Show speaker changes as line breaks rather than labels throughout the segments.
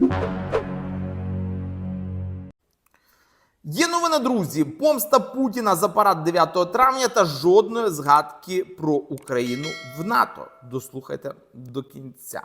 Є новина, друзі. Помста Путіна за парад 9 травня та жодної згадки про Україну в НАТО. Дослухайте до кінця.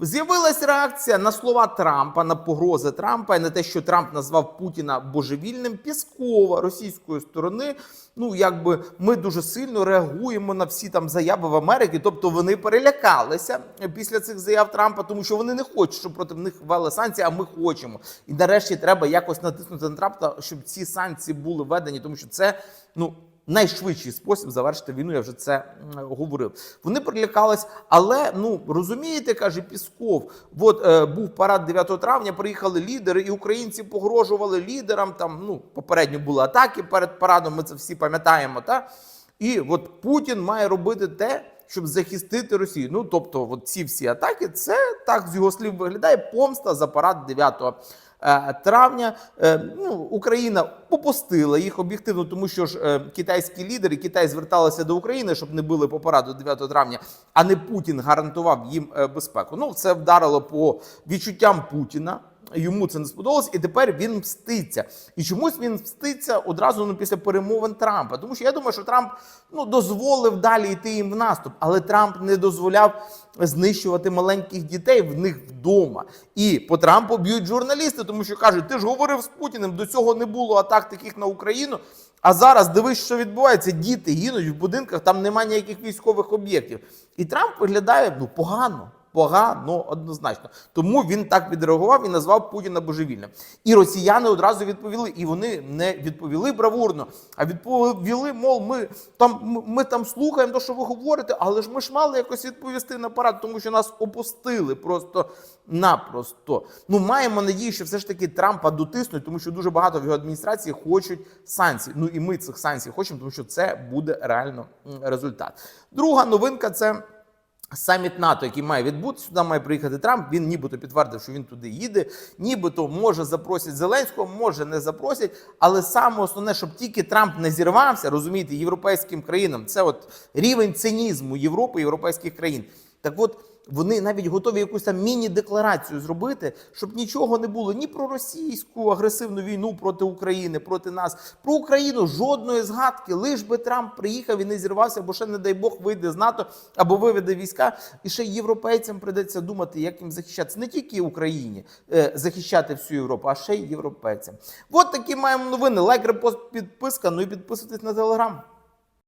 З'явилась реакція на слова Трампа, на погрози Трампа і на те, що Трамп назвав Путіна божевільним. Піскова російської сторони. Ну якби ми дуже сильно реагуємо на всі там заяви в Америці. Тобто вони перелякалися після цих заяв Трампа, тому що вони не хочуть, щоб проти них ввели санкції. А ми хочемо. І нарешті треба якось натиснути на Трампа, щоб ці санкції були введені, тому що це ну найшвидший спосіб завершити війну. Я вже це говорив. Вони прилякались, але ну розумієте, каже Пісков. От е, був парад 9 травня. Приїхали лідери, і українці погрожували лідерам. Там ну попередньо були атаки перед парадом. Ми це всі пам'ятаємо. Та і от Путін має робити те. Щоб захистити Росію, ну тобто, от ці всі атаки, це так з його слів виглядає помста за парад 9 е, травня. Е, Ну, Україна попустила їх об'єктивно, тому що ж е, китайські лідери Китай зверталися до України, щоб не били по параду 9 травня, а не Путін гарантував їм безпеку. Ну, це вдарило по відчуттям Путіна. Йому це не сподобалось, і тепер він мститься. І чомусь він мститься одразу ну, після перемовин Трампа. Тому що я думаю, що Трамп ну, дозволив далі йти їм в наступ, але Трамп не дозволяв знищувати маленьких дітей в них вдома. І по Трампу б'ють журналісти, тому що кажуть, ти ж говорив з Путіним, до цього не було атак таких на Україну. А зараз дивись, що відбувається. Діти гинуть в будинках, там немає ніяких військових об'єктів. І Трамп виглядає ну, погано. Погано однозначно. Тому він так відреагував і назвав Путіна божевільним. І росіяни одразу відповіли, і вони не відповіли бравурно, а відповіли, мов, ми там, ми, ми там слухаємо те, що ви говорите, але ж ми ж мали якось відповісти на парад, тому що нас опустили просто-напросто. Ну, маємо надію, що все ж таки Трампа дотиснуть, тому що дуже багато в його адміністрації хочуть санкцій. Ну і ми цих санкцій хочемо, тому що це буде реально результат. Друга новинка це. Саміт НАТО, який має відбутися, сюди має приїхати Трамп. Він нібито підтвердив, що він туди їде. Нібито може запросять Зеленського, може не запросять. Але саме основне, щоб тільки Трамп не зірвався, розумієте, європейським країнам. Це от рівень цинізму Європи, європейських країн. Так от вони навіть готові якусь там міні-декларацію зробити, щоб нічого не було ні про російську агресивну війну проти України, проти нас, про Україну жодної згадки. Лиш би Трамп приїхав і не зірвався, бо ще, не дай Бог, вийде з НАТО або виведе війська. І ще європейцям придеться думати, як їм захищатися не тільки Україні, е, захищати всю Європу, а ще й європейцям. От такі маємо новини. Лайк, репост, підписка. Ну і підписуйтесь на телеграм.